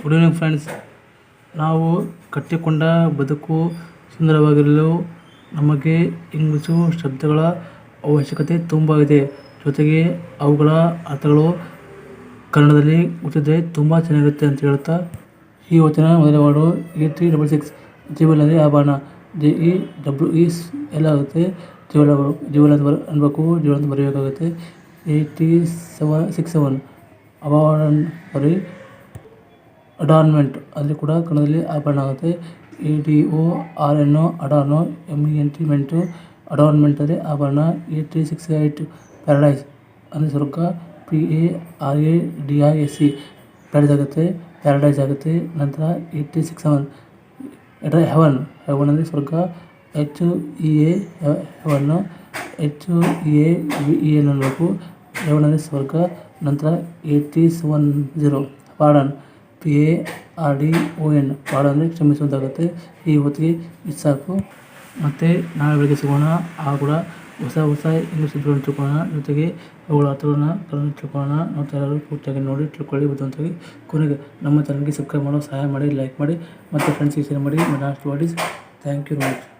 Good evening friends ನಾವು ಕಟ್ಟಿಕೊಂಡ ಬದುಕು ಸುಂದರವಾಗಿರಲು ನಮಗೆ ಇಂಗ್ಲೀಷು ಶಬ್ದಗಳ ಅವಶ್ಯಕತೆ ತುಂಬ ಇದೆ. ಜೊತೆಗೆ ಅವುಗಳ ಅರ್ಥಗಳು ಕನ್ನಡದಲ್ಲಿ ಗೊತ್ತಿದ್ದರೆ ತುಂಬ ಚೆನ್ನಾಗಿರುತ್ತೆ ಅಂತ ಹೇಳ್ತಾ ಈ ಹೊತ್ತಿನ ಮೊದಲ word A three double six jewel ಅಂದರೆ ಆಭರಣ. ಜೆ ಇ ಡಬ್ಲ್ಯೂ ಇ ಎಲ್ಲ ಆಗುತ್ತೆ. ಜೀವಲ ಜೀವನ ಅಂತ ಬರ ಅನ್ಬೇಕು ಜೀವನ ಅಂತ ಬರೆಯಬೇಕಾಗುತ್ತೆ three seven, six seven. Award sorry adornment ಅಲ್ಲಿ ಕೂಡ ಕನ್ನಡದಲ್ಲಿ ಆಭರಣ ಆಗುತ್ತೆ. A D O, R N O adorn M E N T, ment adornment ಅಲ್ಲಿ ಆಭರಣ, A three six eight paradise ಅಂದರೆ ಸ್ವರ್ಗ P A, R A, D I, S C paradise ಆಗುತ್ತೆ ಪ್ಯಾರಡೈಸ್ ಆಗುತ್ತೆ, ನಂತರ ಏಟ್ ತ್ರೀ ಸಿಕ್ಸ್ ಸೆವೆನ್, ಅಂದರೆ heaven heaven ಅಂದರೆ ಸ್ವರ್ಗ H E A ಹೆವನ್ನು H E A, V E N ಅನ್ನಬೇಕು ಹೆವನ್ ಅಂದರೆ ಸ್ವರ್ಗ ನಂತರ eight three seven zero pardon P A R D O N pardon ಅಂದರೆ ಕ್ಷಮಿಸುವುದಾಗುತ್ತೆ ಈ ಹೊತ್ತಿಗೆ ಇದು ಸಾಕು. ಮತ್ತು ನಾಳೆ ಬೆಳಗ್ಗೆ ಸಿಗೋಣ. ಆ ಕೂಡ ಹೊಸ ಹೊಸ ಇಂಗ್ಲೀಷ್ ಶಬ್ದಗಳನ್ನು ತಿಳ್ಕೊಳ್ಳೋಣ. ಜೊತೆಗೆ ಅವುಗಳ ಕನ್ನಡ ತಿಳ್ಕೊಳ್ಳೋಣ. ನಾವು ತಯಾರು ಪೂರ್ತಿಯಾಗಿ ನೋಡಿ ತಿಳ್ಕೊಳ್ಳಿ ಬುದ್ಧಿವಂತರಾಗಿ ಕೊನೆಗೆ ನಮ್ಮ ಚಾನಲ್ಗೆ ಸಬ್ಸ್ಕ್ರೈಬ್ ಮಾಡೋ, ಸಹಾಯ ಮಾಡಿ ಲೈಕ್ ಮಾಡಿ, ಮತ್ತು ಫ್ರೆಂಡ್ಸಿಗೆ ಶೇರ್ ಮಾಡಿ. My last word is thank you very much